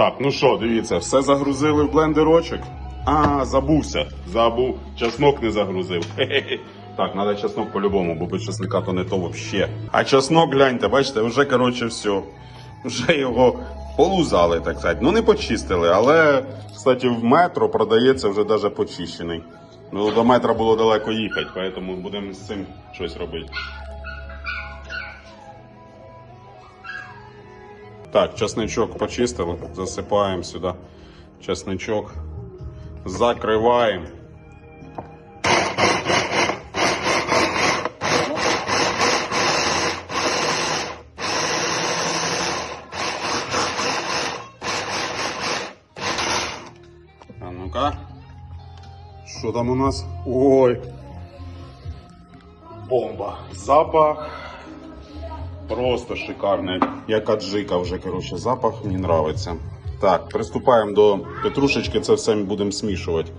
Так, ну що, дивіться, все загрузили в блендерочок. А, забувся. Забув. Чеснок не загрузив. Хе-хе-хе. Так, треба чеснок по-любому, бо без чесника то не то вообще. А чеснок, гляньте, бачите, вже коротше все. Вже його полузали, так сказати. Ну не почистили, але, кстати, в метро продається вже навіть почищений. Ну, до метра було далеко їхати, тому будемо з цим щось робити. Так, чесничок почистили, засипаємо сюди чесничок, закриваємо. А ну-ка. Що там у нас? Ой. Бомба. Запах. Просто шикарне, Як аджика вже, коротше, запах мені нравиться. Так, приступаємо до петрушечки, це все ми будемо смішувати.